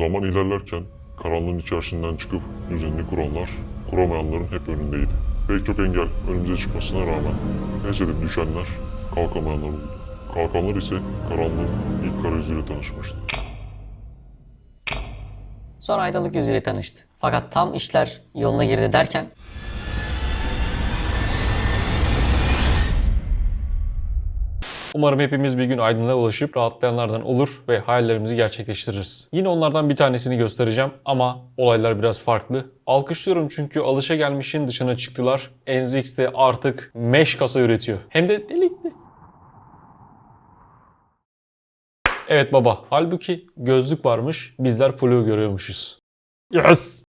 Zaman ilerlerken karanlığın içerisinden çıkıp düzenini kuranlar, kuramayanların hep önündeydi. Pek çok engel önümüze çıkmasına rağmen pes edip düşenler, kalkamayanlar oldu. Kalkanlar ise karanlığın ilk kara yüzüyle tanışmıştı. Sonra aydınlık yüzüyle tanıştı. Fakat tam işler yoluna girdi derken Umarım hepimiz bir gün aydınlığa ulaşıp rahatlayanlardan olur ve hayallerimizi gerçekleştiririz. Yine onlardan bir tanesini göstereceğim ama olaylar biraz farklı. Alkışlıyorum çünkü alışagelmişin dışına çıktılar. NZX de artık mesh kasa üretiyor. Hem de delikli. Evet baba. Halbuki gözlük varmış. Bizler flu görüyormuşuz. Yes!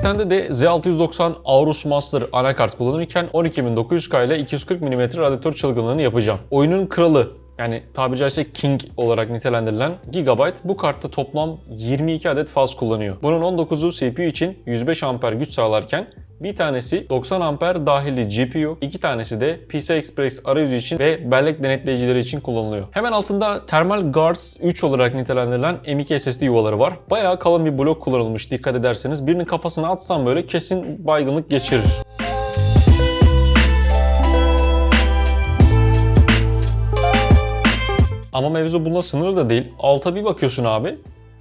Sistemde de Z690 Aorus Master anakart kullanırken 12900K ile 240 mm radyatör çılgınlığını yapacağım. Oyunun kralı yani tabiri caizse King olarak nitelendirilen Gigabyte bu kartta toplam 22 adet faz kullanıyor. Bunun 19'u CPU için 105 amper güç sağlarken bir tanesi 90 amper dahili GPU, iki tanesi de PCI Express arayüzü için ve bellek denetleyicileri için kullanılıyor. Hemen altında Thermal Guards 3 olarak nitelendirilen M.2 SSD yuvaları var. Bayağı kalın bir blok kullanılmış dikkat ederseniz. Birinin kafasına atsam böyle kesin baygınlık geçirir. Ama mevzu bunda sınırlı da değil. Alta bir bakıyorsun abi.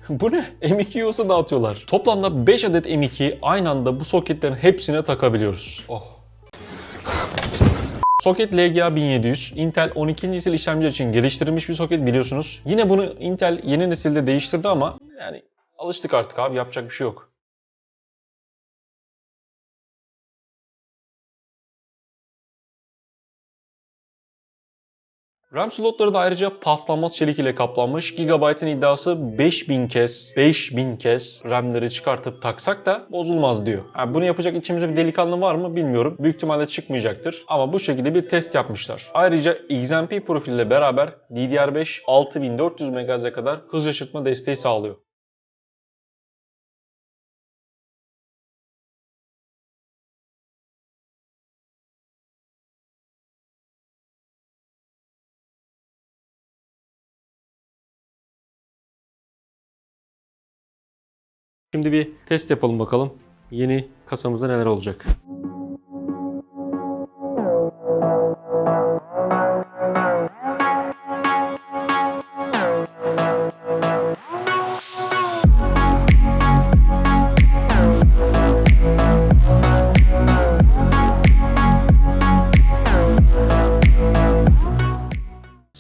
Bu ne? M2 yuvası dağıtıyorlar. Toplamda 5 adet M2 aynı anda bu soketlerin hepsine takabiliyoruz. Oh. Soket LGA 1700, Intel 12. nesil işlemciler için geliştirilmiş bir soket biliyorsunuz. Yine bunu Intel yeni nesilde değiştirdi ama yani alıştık artık abi yapacak bir şey yok. RAM slotları da ayrıca paslanmaz çelik ile kaplanmış. Gigabyte'ın iddiası 5000 kez, 5000 kez RAM'leri çıkartıp taksak da bozulmaz diyor. Yani bunu yapacak içimizde bir delikanlı var mı bilmiyorum. Büyük ihtimalle çıkmayacaktır. Ama bu şekilde bir test yapmışlar. Ayrıca XMP profiliyle beraber DDR5 6400 MHz'e kadar hız yaşatma desteği sağlıyor. Şimdi bir test yapalım bakalım. Yeni kasamızda neler olacak.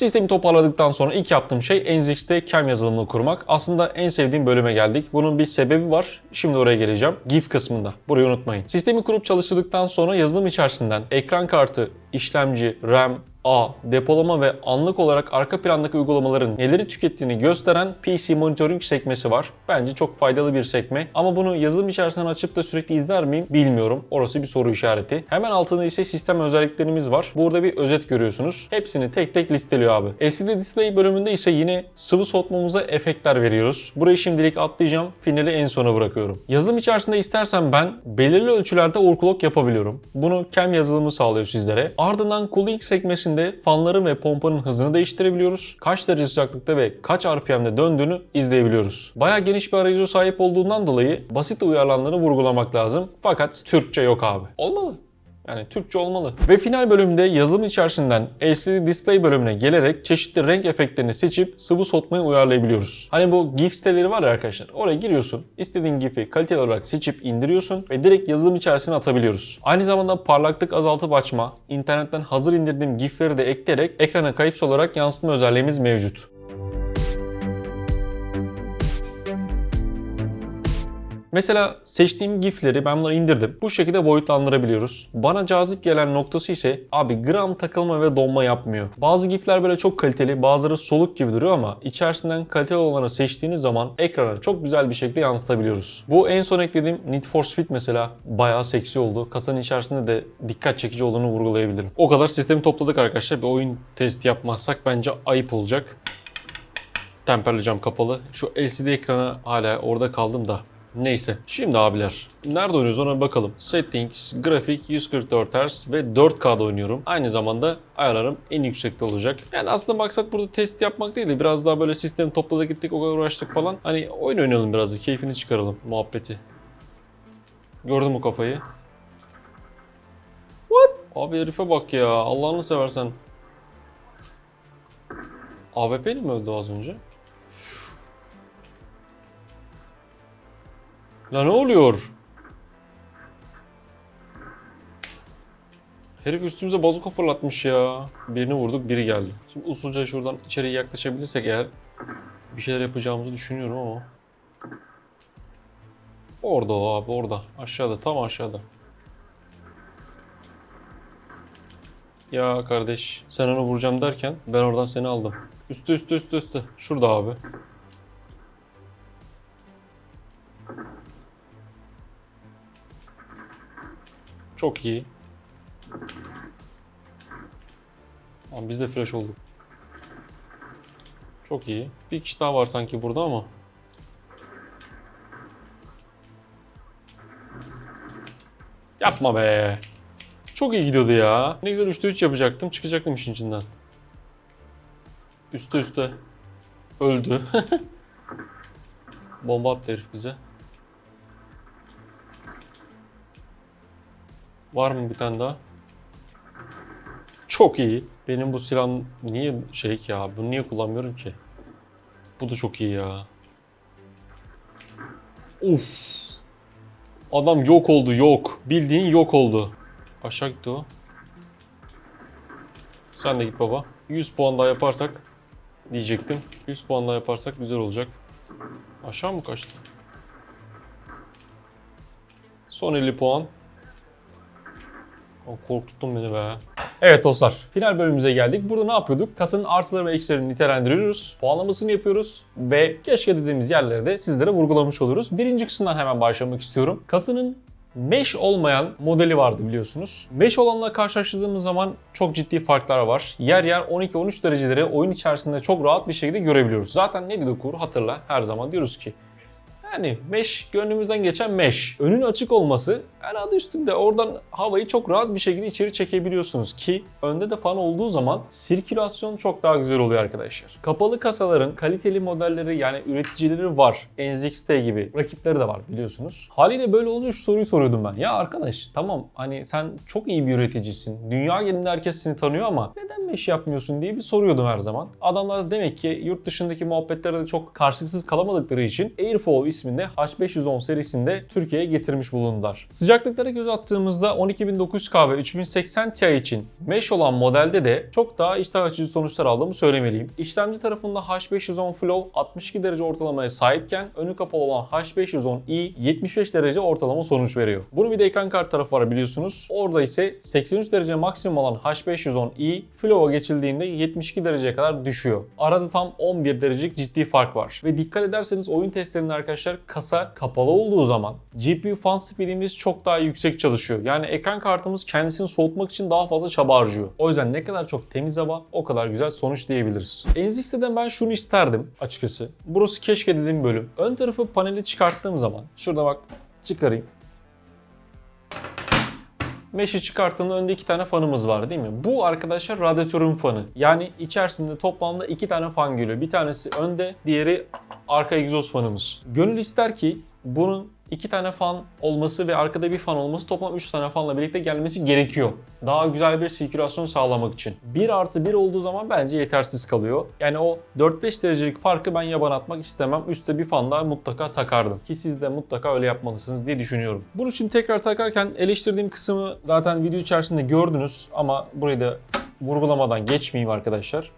Sistemi toparladıktan sonra ilk yaptığım şey NZX'te CAM yazılımını kurmak. Aslında en sevdiğim bölüme geldik. Bunun bir sebebi var. Şimdi oraya geleceğim. GIF kısmında. Burayı unutmayın. Sistemi kurup çalıştırdıktan sonra yazılım içerisinden ekran kartı, işlemci, RAM, A, depolama ve anlık olarak arka plandaki uygulamaların neleri tükettiğini gösteren PC Monitoring sekmesi var. Bence çok faydalı bir sekme. Ama bunu yazılım içerisinden açıp da sürekli izler miyim bilmiyorum. Orası bir soru işareti. Hemen altında ise sistem özelliklerimiz var. Burada bir özet görüyorsunuz. Hepsini tek tek listeliyor abi. LCD Display bölümünde ise yine sıvı soğutmamıza efektler veriyoruz. Burayı şimdilik atlayacağım. Finali en sona bırakıyorum. Yazılım içerisinde istersen ben belirli ölçülerde overclock yapabiliyorum. Bunu CAM yazılımı sağlıyor sizlere. Ardından cooling sekmesinde fanların ve pompanın hızını değiştirebiliyoruz. Kaç derece sıcaklıkta ve kaç RPM'de döndüğünü izleyebiliyoruz. Bayağı geniş bir arayüze sahip olduğundan dolayı basit uyarılanları vurgulamak lazım. Fakat Türkçe yok abi. Olmalı. Yani Türkçe olmalı. Ve final bölümde yazılım içerisinden LCD Display bölümüne gelerek çeşitli renk efektlerini seçip sıvı soğutmayı uyarlayabiliyoruz. Hani bu GIF siteleri var ya arkadaşlar. Oraya giriyorsun. istediğin GIF'i kaliteli olarak seçip indiriyorsun ve direkt yazılım içerisine atabiliyoruz. Aynı zamanda parlaklık azaltıp açma, internetten hazır indirdiğim GIF'leri de ekleyerek ekrana kayıpsız olarak yansıtma özelliğimiz mevcut. Mesela seçtiğim GIF'leri ben bunları indirdim. Bu şekilde boyutlandırabiliyoruz. Bana cazip gelen noktası ise abi gram takılma ve donma yapmıyor. Bazı GIF'ler böyle çok kaliteli, bazıları soluk gibi duruyor ama içerisinden kaliteli olanları seçtiğiniz zaman ekrana çok güzel bir şekilde yansıtabiliyoruz. Bu en son eklediğim Need for Speed mesela bayağı seksi oldu. Kasanın içerisinde de dikkat çekici olduğunu vurgulayabilirim. O kadar sistemi topladık arkadaşlar. Bir oyun testi yapmazsak bence ayıp olacak. Temperli cam kapalı. Şu LCD ekrana hala orada kaldım da. Neyse. Şimdi abiler. Nerede oynuyoruz ona bakalım. Settings, grafik 144 Hz ve 4K'da oynuyorum. Aynı zamanda ayarlarım en yüksekte olacak. Yani aslında maksat burada test yapmak değil de biraz daha böyle sistemi topladık gittik o kadar uğraştık falan. Hani oyun oynayalım biraz da keyfini çıkaralım muhabbeti. Gördün mü kafayı? What? Abi herife bak ya Allah'ını seversen. AWP'li mi öldü az önce? La ne oluyor? Herif üstümüze bazuka fırlatmış ya. Birini vurduk, biri geldi. Şimdi usulca şuradan içeriye yaklaşabilirsek eğer bir şeyler yapacağımızı düşünüyorum ama. Orada o abi, orada. Aşağıda, tam aşağıda. Ya kardeş, sen onu vuracağım derken ben oradan seni aldım. Üstü üstü üstü üstü. Şurada abi. Çok iyi. Tamam biz de flash olduk. Çok iyi. Bir kişi daha var sanki burada ama. Yapma be. Çok iyi gidiyordu ya. Ne güzel 3'te 3 yapacaktım. Çıkacaktım işin içinden. Üste üste. Öldü. Bomba attı herif bize. Var mı bir tane daha? Çok iyi. Benim bu silahım niye şey ki ya? Bunu niye kullanmıyorum ki? Bu da çok iyi ya. Uf. Adam yok oldu yok. Bildiğin yok oldu. Aşağı gitti o. Sen de git baba. 100 puan daha yaparsak diyecektim. 100 puan daha yaparsak güzel olacak. Aşağı mı kaçtı? Son 50 puan. O korkuttun beni be. Evet dostlar, final bölümümüze geldik. Burada ne yapıyorduk? Kasanın artıları ve eksilerini nitelendiriyoruz. Puanlamasını yapıyoruz ve keşke dediğimiz yerleri de sizlere vurgulamış oluruz. Birinci kısımdan hemen başlamak istiyorum. Kasanın Mesh olmayan modeli vardı biliyorsunuz. Mesh olanla karşılaştırdığımız zaman çok ciddi farklar var. Yer yer 12-13 dereceleri oyun içerisinde çok rahat bir şekilde görebiliyoruz. Zaten ne dedik Uğur? Hatırla her zaman diyoruz ki yani mesh gönlümüzden geçen mesh. Önün açık olması yani adı üstünde oradan havayı çok rahat bir şekilde içeri çekebiliyorsunuz ki önde de fan olduğu zaman sirkülasyon çok daha güzel oluyor arkadaşlar. Kapalı kasaların kaliteli modelleri yani üreticileri var. NZXT gibi rakipleri de var biliyorsunuz. Haliyle böyle olunca şu soruyu soruyordum ben. Ya arkadaş tamam hani sen çok iyi bir üreticisin. Dünya genelinde herkes seni tanıyor ama neden mesh yapmıyorsun diye bir soruyordum her zaman. Adamlar da demek ki yurt dışındaki muhabbetlere de çok karşılıksız kalamadıkları için Airflow isminde H510 serisinde Türkiye'ye getirmiş bulundular. Sıcaklıklara göz attığımızda 12900K ve 3080 Ti için mesh olan modelde de çok daha iştah açıcı sonuçlar aldığımı söylemeliyim. İşlemci tarafında H510 Flow 62 derece ortalamaya sahipken önü kapalı olan H510i 75 derece ortalama sonuç veriyor. Bunun bir de ekran kart tarafı var biliyorsunuz. Orada ise 83 derece maksimum olan H510i Flow'a geçildiğinde 72 dereceye kadar düşüyor. Arada tam 11 derecelik ciddi fark var. Ve dikkat ederseniz oyun testlerinde arkadaşlar kasa kapalı olduğu zaman GPU fan speedimiz çok daha yüksek çalışıyor. Yani ekran kartımız kendisini soğutmak için daha fazla çaba harcıyor. O yüzden ne kadar çok temiz hava o kadar güzel sonuç diyebiliriz. NZXT'den ben şunu isterdim açıkçası. Burası keşke dediğim bölüm. Ön tarafı paneli çıkarttığım zaman şurada bak çıkarayım. Mesh'i çıkarttığında önde iki tane fanımız var değil mi? Bu arkadaşlar radyatörün fanı. Yani içerisinde toplamda iki tane fan geliyor. Bir tanesi önde, diğeri arka egzoz fanımız. Gönül ister ki bunun iki tane fan olması ve arkada bir fan olması toplam 3 tane fanla birlikte gelmesi gerekiyor. Daha güzel bir sirkülasyon sağlamak için. 1 artı 1 olduğu zaman bence yetersiz kalıyor. Yani o 4-5 derecelik farkı ben yaban atmak istemem. Üste bir fan daha mutlaka takardım. Ki siz de mutlaka öyle yapmalısınız diye düşünüyorum. Bunu şimdi tekrar takarken eleştirdiğim kısmı zaten video içerisinde gördünüz ama burayı da vurgulamadan geçmeyeyim arkadaşlar.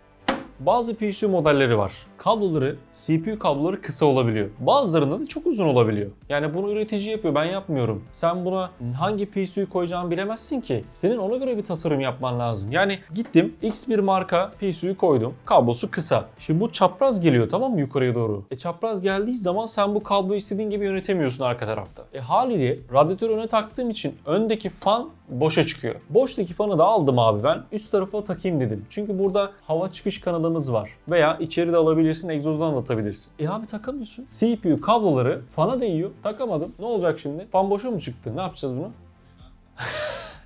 Bazı PSU modelleri var. Kabloları, CPU kabloları kısa olabiliyor. Bazılarında da çok uzun olabiliyor. Yani bunu üretici yapıyor, ben yapmıyorum. Sen buna hangi PSU'yu koyacağını bilemezsin ki. Senin ona göre bir tasarım yapman lazım. Yani gittim X bir marka PSU'yu koydum. Kablosu kısa. Şimdi bu çapraz geliyor tamam mı yukarıya doğru? E çapraz geldiği zaman sen bu kabloyu istediğin gibi yönetemiyorsun arka tarafta. E haliyle radyatörü öne taktığım için öndeki fan boşa çıkıyor. Boştaki fanı da aldım abi ben. Üst tarafa takayım dedim. Çünkü burada hava çıkış kanalımız var. Veya içeri de alabilirsin, egzozdan da atabilirsin. E abi takamıyorsun. CPU kabloları fana değiyor. Takamadım. Ne olacak şimdi? Fan boşa mı çıktı? Ne yapacağız bunu?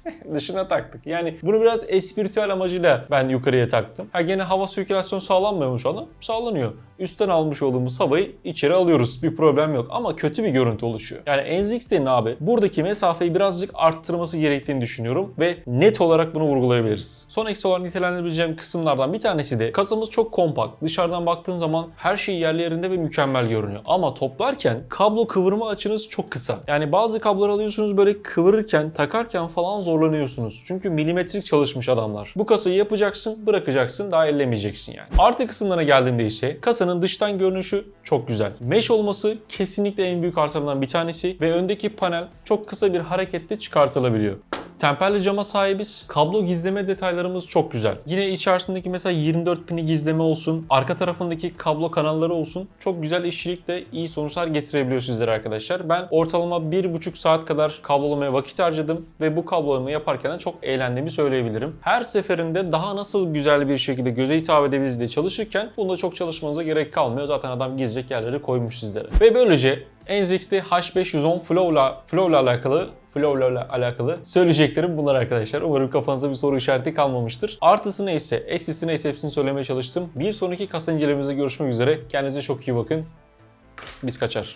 dışına taktık. Yani bunu biraz espritüel amacıyla ben yukarıya taktım. Ha gene hava sirkülasyonu sağlanmıyor mu şu anda? Sağlanıyor. Üstten almış olduğumuz havayı içeri alıyoruz. Bir problem yok. Ama kötü bir görüntü oluşuyor. Yani NZXT'nin abi buradaki mesafeyi birazcık arttırması gerektiğini düşünüyorum ve net olarak bunu vurgulayabiliriz. Son eksi olarak nitelendirebileceğim kısımlardan bir tanesi de kasamız çok kompakt. Dışarıdan baktığın zaman her şey yerli yerinde ve mükemmel görünüyor. Ama toplarken kablo kıvırma açınız çok kısa. Yani bazı kabloları alıyorsunuz böyle kıvırırken, takarken falan zorlanıyorsunuz. Çünkü milimetrik çalışmış adamlar. Bu kasayı yapacaksın, bırakacaksın, daha ellemeyeceksin yani. Artı kısımlarına geldiğinde ise kasanın dıştan görünüşü çok güzel. Mesh olması kesinlikle en büyük artılarından bir tanesi ve öndeki panel çok kısa bir hareketle çıkartılabiliyor. Temperli cama sahibiz. Kablo gizleme detaylarımız çok güzel. Yine içerisindeki mesela 24 pini gizleme olsun, arka tarafındaki kablo kanalları olsun çok güzel işçilikle iyi sonuçlar getirebiliyor sizlere arkadaşlar. Ben ortalama 1,5 saat kadar kablolamaya vakit harcadım ve bu kablolamayı yaparken de çok eğlendiğimi söyleyebilirim. Her seferinde daha nasıl güzel bir şekilde göze hitap edebiliriz diye çalışırken bunda çok çalışmanıza gerek kalmıyor. Zaten adam gizleyecek yerleri koymuş sizlere. Ve böylece NZXT H510 Flow'la Flow'la alakalı Flow'la alakalı söyleyeceklerim bunlar arkadaşlar. Umarım kafanızda bir soru işareti kalmamıştır. Artısı neyse, eksisi neyse hepsini söylemeye çalıştım. Bir sonraki kasa incelememizde görüşmek üzere. Kendinize çok iyi bakın. Biz kaçar.